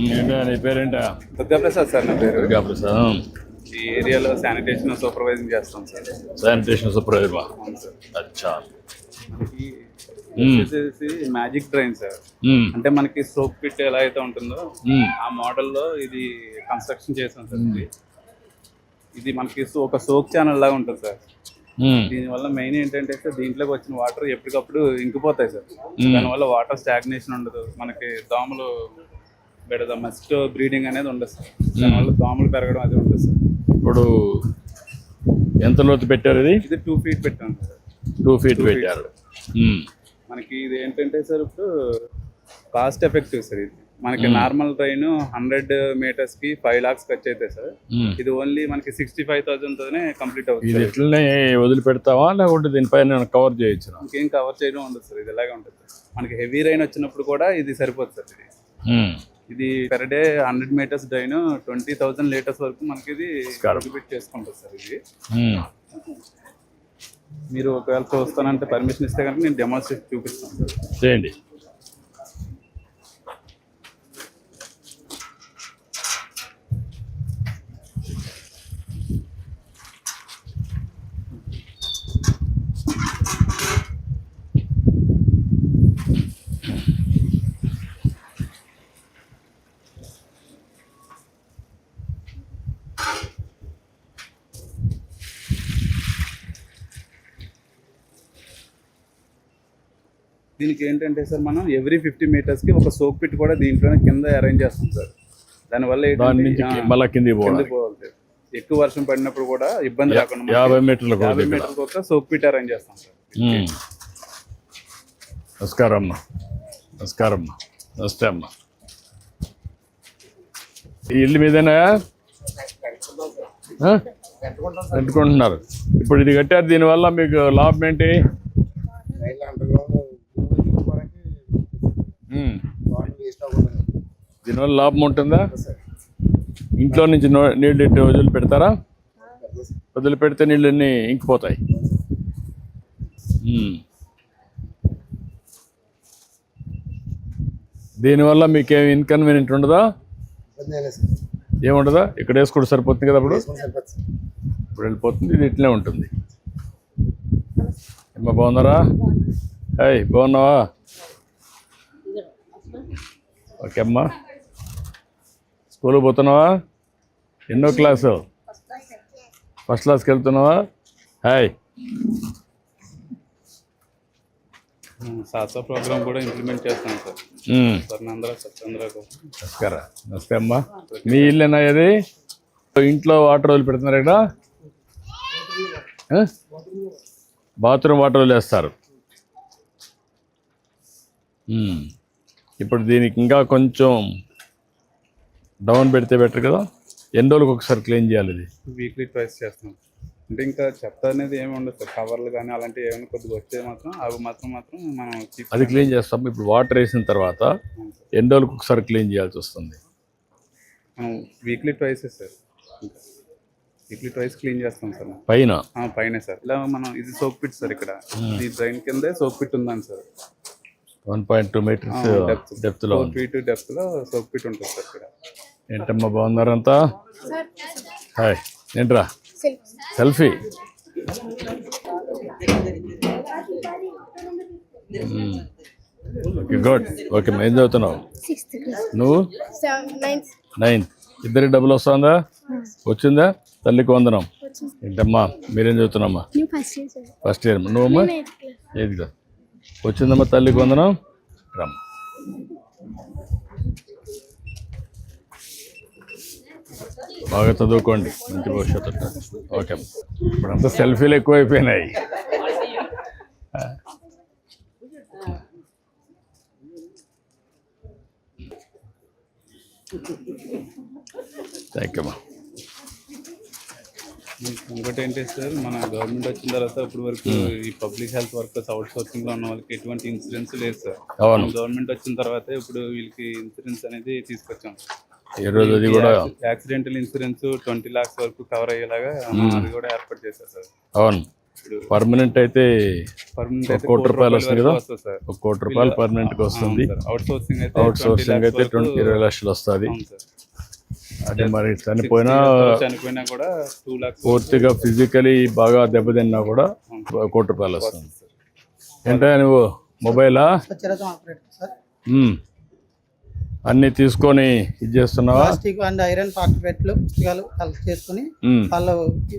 ఏంటా నీ పేరేంటా? దుర్గాప్రసాద్ సార్ నా పేరు. దుర్గా ప్రసాద్ ఈ ఏరియాలో శానిటేషన్ సూపర్వైజింగ్ చేస్తాం సార్. శానిటేషన్ సూపర్వైజర్ అచ్చా. వచ్చేసి మ్యాజిక్ డ్రైన్ సార్. అంటే మనకి సోప్ పిట్ ఎలా అయితే ఉంటుందో. ఆ మోడల్లో ఇది కన్స్ట్రక్షన్ చేసాం సార్ ఇది. ఇది మనకి ఒక సోప్ ఛానల్ లాగా ఉంటుంది సార్. దీనివల్ల మెయిన్ ఏంటంటే సార్ దీంట్లోకి వచ్చిన వాటర్ ఎప్పటికప్పుడు ఇంకిపోతాయి సార్. దానివల్ల వాటర్ స్టాగ్నేషన్ ఉండదు. మనకి దోమలు బెడద మస్ట్ బ్రీడింగ్ అనేది ఉండదు సార్. దానివల్ల దోమలు పెరగడం అది ఉండదు సార్. ఇప్పుడు ఎంత లోతు పెట్టారు ఇది? ఇది టూ ఫీట్ పెట్టాం సార్. టూ ఫీట్ పెట్టారు. మ్మ్. మనకి ఇది ఏంటంటే సార్ ఇప్పుడు కాస్ట్ ఎఫెక్టివ్ సార్ ఇది. మనకి నార్మల్ ట్రైన్ హండ్రెడ్ మీటర్స్కి ఫైవ్ లాక్స్ ఖర్చు అవుతాయి సార్. మ్మ్. ఇది ఓన్లీ మనకి సిక్స్టీ ఫైవ్ థౌసండ్ తోనే కంప్లీట్ ఇది అవుతుంది ఇట్లనే వదిలిపెడతావా? లేకుంటే దీనిపైన కవర్ చేయొచ్చు ఇంకేం కవర్ చేయడం ఉండదు సార్. ఇది ఇలాగే ఉంటుంది మనకి హెవీ రైన్ వచ్చినప్పుడు కూడా ఇది సరిపోతుంది సార్. ఇది ఇది per day hundred metres drain twenty thousand litres వరకు మనకి ఇది కాల్కులేట్ చేసుకుంటుంది సార్ ఇది. మీరు ఒకవేళ చూస్తానంటే పర్మిషన్ ఇస్తే కనుక నేను డెమాన్స్ట్రేట్ చూపిస్తాను సార్. చేయండి. దీనికి ఏంటంటే సార్ మనం ఎవ్రీ ఫిఫ్టీ మీటర్స్కి ఒక సోప్ పిట్ కూడా దీంట్లోనే కింద అరేంజ్ చేస్తాం సార్. దానివల్ల మళ్ళా కిందికి పోవాలి కిందకి పోవాలి. సార్. ఎక్కువ వర్షం పడినప్పుడు కూడా ఇబ్బంది రాకుండా మనకి యాభై మీటర్ల యాభై మీటర్లకు ఒక సోప్ పిట్ అరేంజ్ చేస్తాం సార్. నమస్కారం అమ్మా నమస్కారం అమ్మా నమస్తే అమ్మా. ఈ ఇల్లు మీదేనా? కట్టుకుంటున్నారు ఇప్పుడు ఇది కట్టారు దీనివల్ల మీకు లాభం ఏంటి? దీనివల్ల లాభం ఉంటుందా? ఇంట్లో నుంచి నీళ్ళు ఇట్టి వదిలి పెడతారా వదిలి పెడితే నీళ్ళన్నీ ఇంకిపోతాయి. దీనివల్ల మీకేం ఇన్కన్వీనియంట్ ఉండదా? ఏముండదా? ఇక్కడ వేసుకుంటే సరిపోతుంది కదా అప్పుడు? ఇప్పుడు వెళ్ళిపోతుంది ఇది ఇట్లే ఉంటుంది. అమ్మ బాగున్నారా? హాయ్ బాగున్నావా? ఓకే అమ్మా. స్కూల్కి పోతున్నావా? ఎన్నో క్లాసు? ఫస్ట్ క్లాస్కి వెళ్తున్నావా? హాయ్. సాసా ప్రోగ్రామ్ కూడా ఇంప్లిమెంట్ చేస్తాం సార్. స్వర్ణాంధ్ర సత్యాంధ్ర నమస్కారం. నమస్తే అమ్మా. మీ ఇల్లేనా ఇది ఇంట్లో వాటర్ వదిలి పెడుతున్నారు ఇక్కడ? బాత్రూమ్ వాటర్ వదిలేస్తారు. ఇప్పుడు దీనికి ఇంకా కొంచెం డౌన్ పెడితే బెటర్ కదా. ఎన్ని రోజులకు ఒకసారి క్లీన్ చేయాలి ఇది? వీక్లీ ట్వైస్ చేస్తాం అంటే ఇంకా చెత్త అనేది ఏమి ఉండదు సార్. కవర్లు కానీ అలాంటివి ఏమైనా కొద్దిగా వచ్చే మాత్రం అవి మాత్రం మాత్రం మనం అది క్లీన్ చేస్తాం. ఇప్పుడు వాటర్ వేసిన తర్వాత. ఎన్ని రోజులకు ఒకసారి క్లీన్ చేయాల్సి వస్తుంది? మనం weekly twice sir. Weekly twice clean చేస్తాం సార్. పైన? పైనే సార్. ఇలా మనం ఇది సోప్ పిట్ సార్ ఇక్కడ. ఈ డ్రైన్ కిందే సోప్ పిట్ ఉందని sir. One point two meters డెప్త్లో four ఉంది. ఫీట్ డెప్త్లో సోప్ పిట్ ఉంటుంది సార్ ఇక్కడ. ఏంటమ్మా బాగున్నారంతా? హాయ్ ఏంట్రా? సెల్ఫీ. Okay good. ఓకే ఏం చదువుతున్నావు? నువ్వు? నైన్త్ ఇద్దరికి డబ్బులు వస్తుందా? వచ్చిందా? తల్లికి వందనం. ఏంటమ్మా మీరేం చదువుతున్నామ్మా నేను ఫస్ట్ ఇయర్ నువ్వమ్మా? ఏది వచ్చిందమ్మా తల్లికి వందనం? రమ్మ. బాగా చదువుకోండి మంచి భవిష్యత్తు ఓకే. ఇప్పుడంతా సెల్ఫీలు ఎక్కువైపోయినాయి. థ్యాంక్ యూ అమ్మా ఇంకోటి ఏంటి సార్ మన గవర్నమెంట్ వచ్చిన తర్వాత ఇప్పుడు వరకు ఈ పబ్లిక్ హెల్త్ వర్కర్స్ అవుట్ సోర్సింగ్లో ఉన్న వాళ్ళకి ఎటువంటి ఇన్సూరెన్స్ లేదు సార్. గవర్నమెంట్ వచ్చిన తర్వాత ఇప్పుడు వీళ్ళకి ఇన్సూరెన్స్ అనేది తీసుకొచ్చాం. ఈరోజు అది కూడా యాక్సిడెంటల్ ఇన్సూరెన్స్ ట్వంటీ లాక్స్ వరకు కవర్ అయ్యేలాగా అది కూడా ఏర్పాటు చేశారు సార్. అవును. పర్మనెంట్ అయితే పర్మనెంట్ కోటి రూపాయలు వస్తుంది కదా? వస్తుంది సార్. ఒక కోటి రూపాయలు పర్మనెంట్గా వస్తుంది. అవుట్ సోర్సింగ్ అయితే అవుట్ 20 సోర్సింగ్ అయితే ట్వంటీ ఇరవై లక్షలు వస్తుంది. అవును సార్. అదే మరి చనిపోయినా చనిపోయినా కూడా టూ లాక్స్ పూర్తిగా ఫిజికలీ బాగా దెబ్బతిన్నా కూడా ఒక కోటి రూపాయలు వస్తుంది. ఏంటో నువ్వు? మొబైలా స్వచ్ఛరథం ఆపరేటర్ సార్ మ్మ్. అన్ని తీసుకొని ఇది చేస్తున్నావా? ప్లాస్టిక్ అండ్ ఐరన్ పార్టిపెట్లు పుస్తకాలు కలెక్ట్ చేసుకుని. వాళ్ళు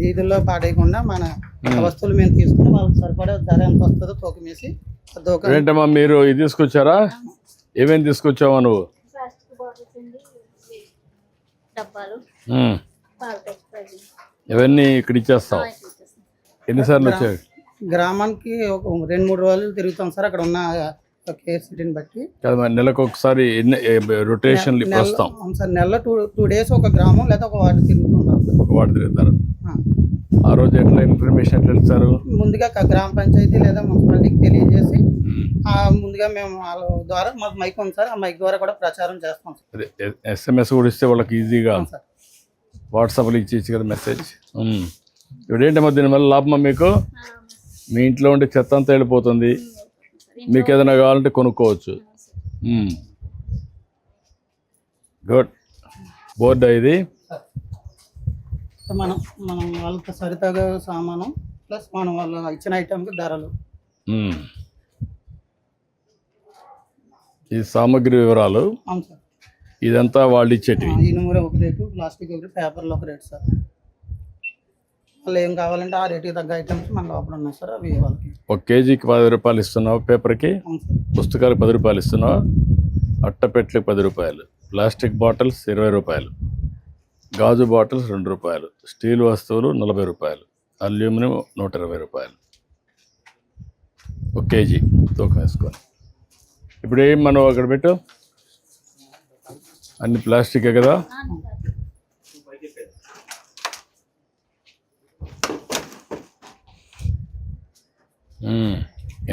వీధుల్లో పాడేయకుండా మన వస్తువులు మేము తీసుకుని వాళ్ళకి సరిపడే ధర ఎంత వస్తుందో తూకం వేసి ఏంటమ్మా మీరు ఇది తీసుకొచ్చారా? ఏమేమి తీసుకొచ్చావా నువ్వు? ఇవన్నీ ఇక్కడ ఇచ్చేస్తావు. ఎన్నిసార్లు వచ్చాయి? గ్రామానికి ఒక రెండు మూడు రోజులు తిరుగుతాం సార్. అక్కడ ఉన్న కేర్ సిటీని బట్టి. కాదు మరి నెలకు ఒకసారి ఇప్పుడు వస్తాం సార్ నెలలో టూ టూ డేస్ ఒక గ్రామం లేదా ఒక వార్డు తిరుగుతుంటాం సార్. ఒక వాడు తిరుగుతారు? ఆ. రోజు ఎట్లా ఇన్ఫర్మేషన్ ఎట్లా ఇస్తారు? ముందుగా గ్రామ పంచాయతీ లేదా మున్సిపాలిటీకి తెలియజేసి ముందుగా మేము వాళ్ళ ద్వారా మాకు మైక్ ఉంది సార్ ఆ మైక్ ద్వారా కూడా ప్రచారం చేస్తాం సార్. ఎస్ఎంఎస్ కూడా ఇస్తే వాళ్ళకి ఈజీగా వాట్సాప్లో ఇచ్చేసి కదా మెసేజ్. ఇప్పుడు ఏంటమ్మా దీనివల్ల లాభమా మీకు? మీ ఇంట్లో ఉండే చెత్త అంతా వెళ్ళిపోతుంది. మీకు ఏదైనా కావాలంటే కొనుక్కోవచ్చు. గుడ్ బోర్డు ఇది. సో మనం మనం వాళ్ళకి సరితగా సామానం ప్లస్ మనం వాళ్ళు ఇచ్చిన ఐటెంకి ధరలు. మ్మ్. ఈ సామాగ్రి వివరాలు. అవును సార్ ఇదంతా వాళ్ళు ఇచ్చేటివి. ఇనుముర ఒక రేటు ప్లాస్టిక్ ఒక రేటు పేపర్లో ఒక రేటు సార్ వాళ్ళు ఏం కావాలంటే ఆ రేటుకి తగ్గ ఐటమ్స్ మన లోపల ఉన్నాయి సార్ అవి వాళ్ళకి. ఒక కేజీకి పది రూపాయలు ఇస్తున్నావు పేపర్కి పుస్తకాలకు పది రూపాయలు ఇస్తున్నావు అట్టపెట్లకు పది రూపాయలు ప్లాస్టిక్ బాటిల్స్ ఇరవై రూపాయలు గాజు బాటిల్స్ రెండు రూపాయలు స్టీల్ వస్తువులు నలభై రూపాయలు అల్యూమినియం నూట ఇరవై రూపాయలు. ఒక కేజీ తూకం వేసుకొని. ఇప్పుడు ఏం మనం అక్కడ పెట్టు? అన్ని ప్లాస్టికే కదా?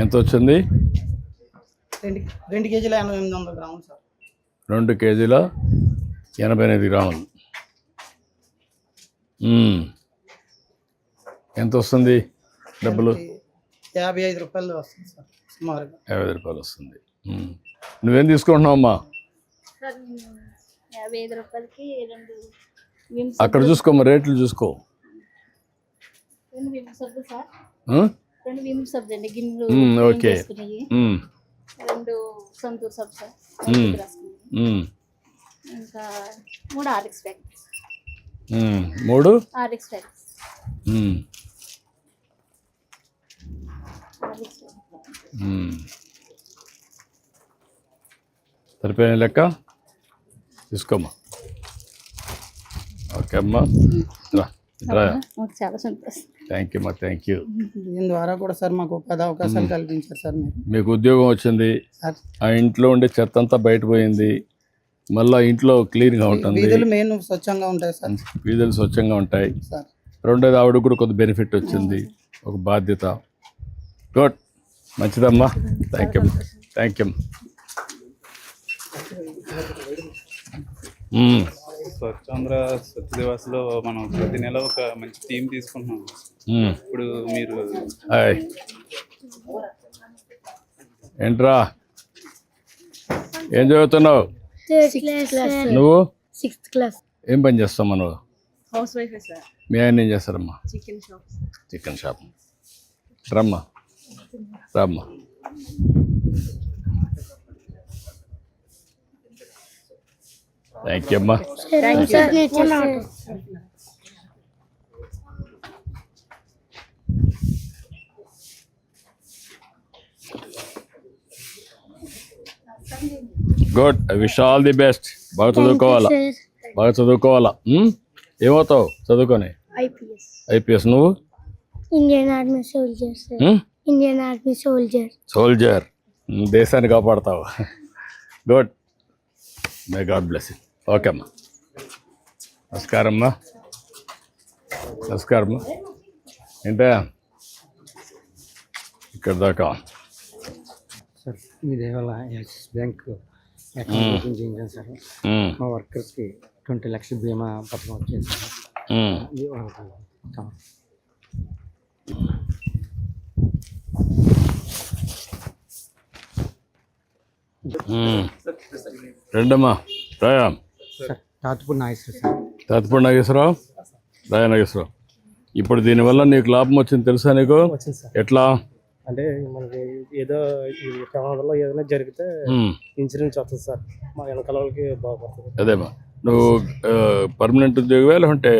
ఎంత వచ్చింది రెండు రెండు కేజీల ఎనభై ఎనిమిది వందల గ్రాములు సార్. రెండు కేజీల ఎనభై ఎనిమిది గ్రాములు. ఎంత వస్తుంది డబ్బులు? యాభై ఐదు రూపాయలు వస్తుంది సార్ సుమారుగా. యాభై ఐదు రూపాయలు వస్తుంది. నువ్వేం రెండు విమ్ అక్కడ చూసుకోమ్మా రేట్లు చూసుకో. రెండు విమ్ అండి. గిన్నెలు ఓకే. రెండు సంతూర్ మ్మ్. ఇంకా మూడు ఆర్ఎక్స్ ప్యాకెట్స్. మూడు? RX packets. సరిపోయిన లెక్క? తీసుకోమ్మా. ఓకే అమ్మా. రా. మాకు చాలా సంతోషం. థ్యాంక్ యూ అమ్మా థ్యాంక్ యూ దీని ద్వారా కూడా సార్ మాకు అవకాశాలు కల్పించారు సార్ మీరు. మీకు ఉద్యోగం వచ్చింది. సార్. ఆ ఇంట్లో ఉండే చెత్త అంతా బయట పోయింది. మళ్ళా ఇంట్లో క్లీన్గా ఉంటుంది. వీధులు మెయిన్ స్వచ్ఛంగా ఉంటాయి సార్. వీధులు స్వచ్ఛంగా ఉంటాయి. సార్. రెండోది ఆవిడ కూడా కొద్ది బెనిఫిట్ వచ్చింది. ఒక బాధ్యత. గుడ్ మంచిదమ్మా. Thank you thank you Swachhandhra Swachh దివాస్లో మనం ప్రతి నెల ఒక మంచి థీమ్ తీసుకుంటున్నాం. ఇప్పుడు మీరు హాయ్ ఏంట్రా? ఏం చదువుతున్నావు? నువ్వు? సిక్స్త్ క్లాస్ ఏం పని చేస్తావు నువ్వు హౌస్ వైఫ్ సార్ మీ ఆయన ఏం చేస్తారమ్మా? చికెన్ షాప్ చికెన్ షాప్ రమ్మా. రమ్మా. థ్యాంక్ యూ అమ్మా good wish all the best బాగా చదువుకోవాలా? బాగా చదువుకోవాలా? ఉమ్? ఏమవుతావు చదువుకొని? ఐపీఎస్. ఐపీఎస్ నువ్వు? Indian army soldier? Indian army soldier soldier దేశాన్ని కాపాడతావు? Good may God bless okay అమ్మా. నమస్కారమ్మా నమస్కారమ్మా ఏంటా? ఇక్కడ దాకా. సార్ మీ దేవాల యాక్సిస్ బ్యాంక్ అకౌంట్ చేయించాను సార్. మా వర్కర్స్కి ట్వంటీ లక్షల బీమా పథకం వచ్చింది రెండమ్మా రాయా సార్ తాతుపూర్ నాగేశ్వర సార్. తాతపూడి నాగేశ్వరరావు? రాయా నాగేశ్వరరావు. ఇప్పుడు దీనివల్ల నీకు లాభం వచ్చింది తెలుసా నీకు? వచ్చింది సార్. ఎట్లా? అంటే మనకి ఏదో ఈ ప్రమాదంలో ఏదైనా జరిగితే. ఇన్సూరెన్స్ వస్తుంది సార్. మా వెనకాల వాళ్ళకి బాగుపడుతుంది. అదేమ్మా నువ్వు పర్మనెంట్ ఉద్యోగమే లేకుంటే.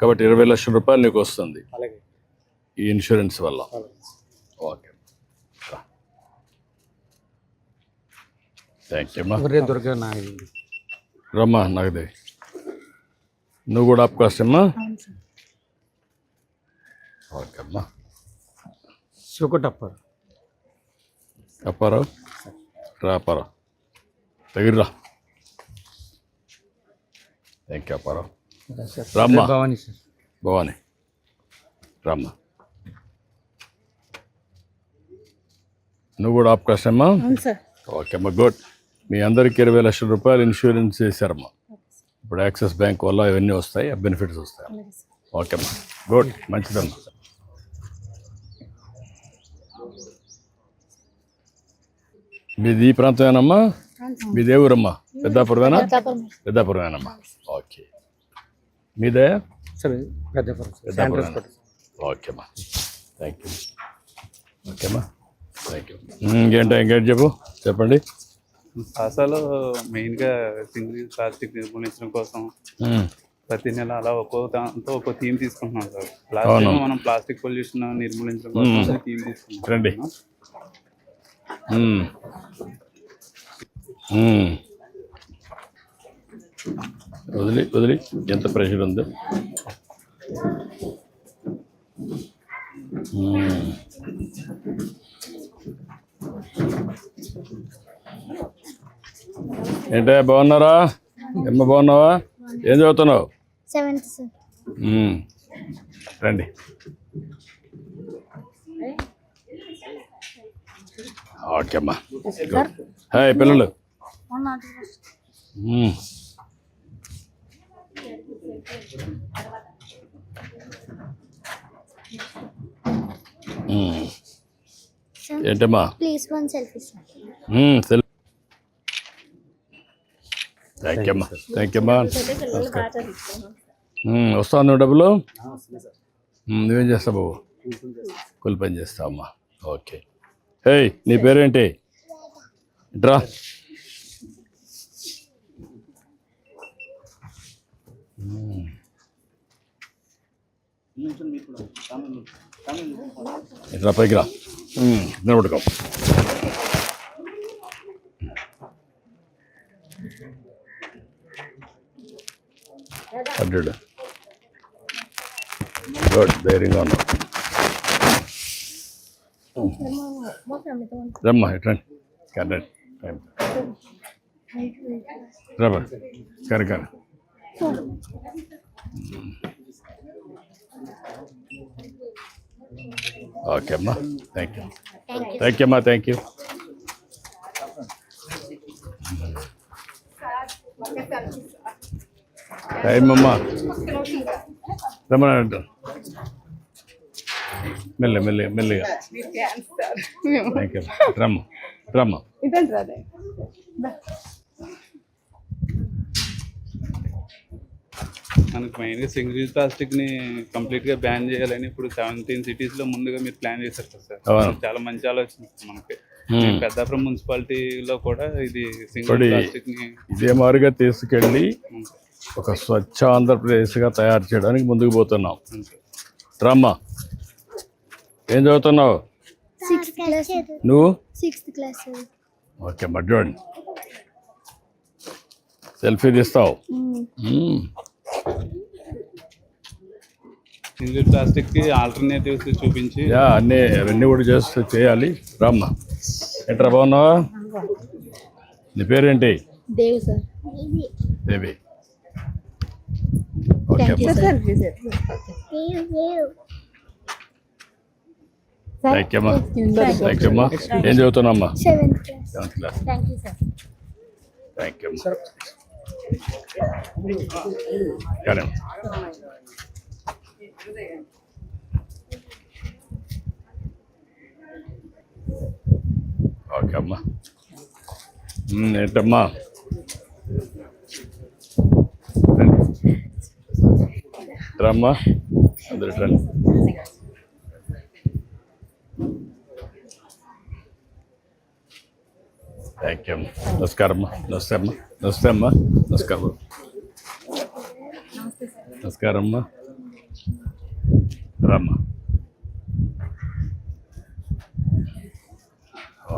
కాబట్టి ఇరవై లక్షల రూపాయలు నీకు వస్తుంది. అలాగే. ఈ ఇన్సూరెన్స్ వల్ల. ఓకే. థ్యాంక్ యూ అమ్మా ఒరే దుర్గా నాగరి రమ్మా నాగదేవి నువ్వు కూడా ఆప్ కాస్ట్ అమ్మా ఓకే అమ్మా సుకటప్పర్ అప్పారావు రా అప్పారావు దగ్గర థ్యాంక్ యూ అప్పారావు రామ్మా భవానీ సార్ భవాని రామ్మా నువ్వు కూడా ఆప్ కాస్ట్ అమ్మా అవును సార్ ఓకే అమ్మా గుడ్ మీ అందరికీ ఇరవై లక్షల రూపాయలు ఇన్సూరెన్స్ చేశారమ్మా ఇప్పుడు యాక్సిస్ బ్యాంక్ వల్ల ఇవన్నీ వస్తాయి ఆ బెనిఫిట్స్ వస్తాయి. ఓకే అమ్మా. గుడ్. మంచిదమ్మా మీది ఈ ప్రాంతమేనమ్మా? మీదే ఊరమ్మా? పెద్దాపురమేనా? పెద్దాపురమేనమ్మా. ఓకే. మీదే? Sir Peddapuram sir. Peddapuram. Okay అమ్మా. థ్యాంక్ యూ ఓకే అమ్మా. థ్యాంక్ యూ ఇంకేంటో ఇంకేంటి చెప్పు? చెప్పండి. సాసాలో మెయిన్గా సింగిల్ ప్లాస్టిక్ నిర్మూలించడం కోసం. ప్రతి నెల అలా ఒక్కో దాంతో ఒక్కో థీమ్ తీసుకుంటున్నాం సార్. ప్లాస్టిక్ మనం ప్లాస్టిక్ పొల్యూషన్ నిర్మూలించడం కోసం థీమ్ తీసుకుంటున్నాం. వదిలి వదిలి. ఎంత ప్రెషర్ ఉంది. ఏంటయ్యా బాగున్నారా? ఎమ్మ బాగున్నావా? ఏం చదువుతున్నావు. రండి. ఓకే అమ్మా. హాయ్ పిల్లలు. మ్మ్. మ్మ్. ఏంటమ్మా? ప్లీజ్ వన్ సెల్ఫీ సార్ మ్మ్, సెల్ థ్యాంక్ యూ అమ్మా థ్యాంక్ యూ అమ్మా మ్మ్, వస్తావా నువ్వు డబ్బులు? నువ్వేం చేస్తావు బాబు? కూలి పని చేస్తావు అమ్మా? ఓకే. హే నీ పేరేంటి? డ్రా. ఇట్లా పైకి రా. నిలబడుకో. హండ్రెడ్. గుడ్ ధైర్యంగా ఉన్నావు రమ్మా ఇట్రండి కరెండి రబ్బర్ కరె కరె ఓకే అమ్మా. థ్యాంక్ యూ థ్యాంక్ యూ అమ్మా. థ్యాంక్ యూ టైం అమ్మా రమ్మని అంటారు. మెల్ల మెల్ల మెల్లిగా థ్యాంక్ యూ రమ్మ రమ్మ. మనకి మెయిన్గా సింగిల్ ప్లాస్టిక్ని కంప్లీట్గా బ్యాన్ చేయాలని ఇప్పుడు సెవెంటీన్ సిటీస్లో ముందుగా మీరు ప్లాన్ చేశారు కదా సార్. చాలా మంచి ఆలోచన మనకి. పెద్దాపురం మున్సిపాలిటీలో కూడా ఇది సింగిల్ ప్లాస్టిక్ని ఇదే మారుగా తీసుకెళ్ళి ఒక స్వచ్ఛ ఆంధ్రప్రదేశ్గా తయారు చేయడానికి ముందుకు పోతున్నాం. రమ్మ ఏం చదువుతున్నావు? నువ్వు? ఓకే మడ్డోండి సెల్ఫీ తీస్తావు. సింగిల్ ప్లాస్టిక్కి ఆల్టర్నేటివ్స్ చూపించి. యా అన్నీ అవన్నీ కూడా చేస్తూ చేయాలి. రమ్మ ఏంట్రా బాగున్నావా? నీ పేరేంటి? Dev sir. Devi. Okay thank you అమ్మా థ్యాంక్ యూ అమ్మా ఏం చదువుతున్నామ్మా seventh class seventh class thank you sir thank you అమ్మా కానీ ఓకే అమ్మా ఏంటమ్మా. రమ్మా అందరు రండి. థ్యాంక్ యూ అమ్మా. నమస్కారం అమ్మా. నమస్తే అమ్మా. నమస్తే అమ్మా. నమస్కారం నమస్కారం అమ్మా. రమ్మా.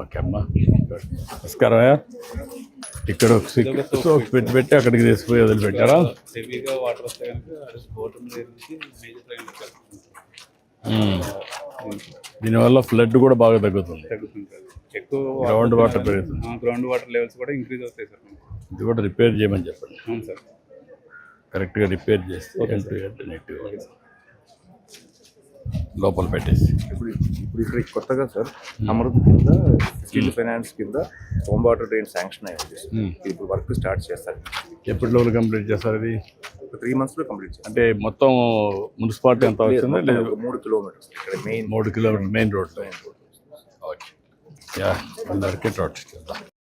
ఓకే అమ్మా. నమస్కారం ఇక్కడ సోప్ పెట్టి పెట్టి అక్కడికి తీసుకుపోయి వదిలిపెట్టారా? హెవీగా వాటర్ వస్తే కనుక బోట్ నుంచి. దీనివల్ల ఫ్లడ్ కూడా బాగా తగ్గుతుంది. ఎక్కువ గ్రౌండ్ వాటర్ పెరుగుతుంది. గ్రౌండ్ వాటర్ లెవెల్స్ కూడా ఇంక్రీజ్ అవుతాయి సార్. ఇది కూడా రిపేర్ చేయమని చెప్పండి. అవును సార్. కరెక్ట్గా రిపేర్ చేస్తే లోపల పెట్టేసి. ఇప్పుడు ఇప్పుడు ఇక్కడ కొత్తగా సార్ అమృత్ కింద స్కిల్ ఫైనాన్స్ కింద హోమ్ వాటర్ డ్రైన్ శాంక్షన్ అయ్యింది. ఇప్పుడు వర్క్ స్టార్ట్ చేస్తారు. ఎప్పటి లోపల కంప్లీట్ చేస్తారు ఒక త్రీ మంత్స్లో కంప్లీట్ చేస్తారు. అంటే మొత్తం మున్సిపాలిటీ ఎంత లేదు ఒక మూడు కిలోమీటర్స్. ఇక్కడ మెయిన్ మూడు kilometre main road okay yeah అందరికీ రోడ్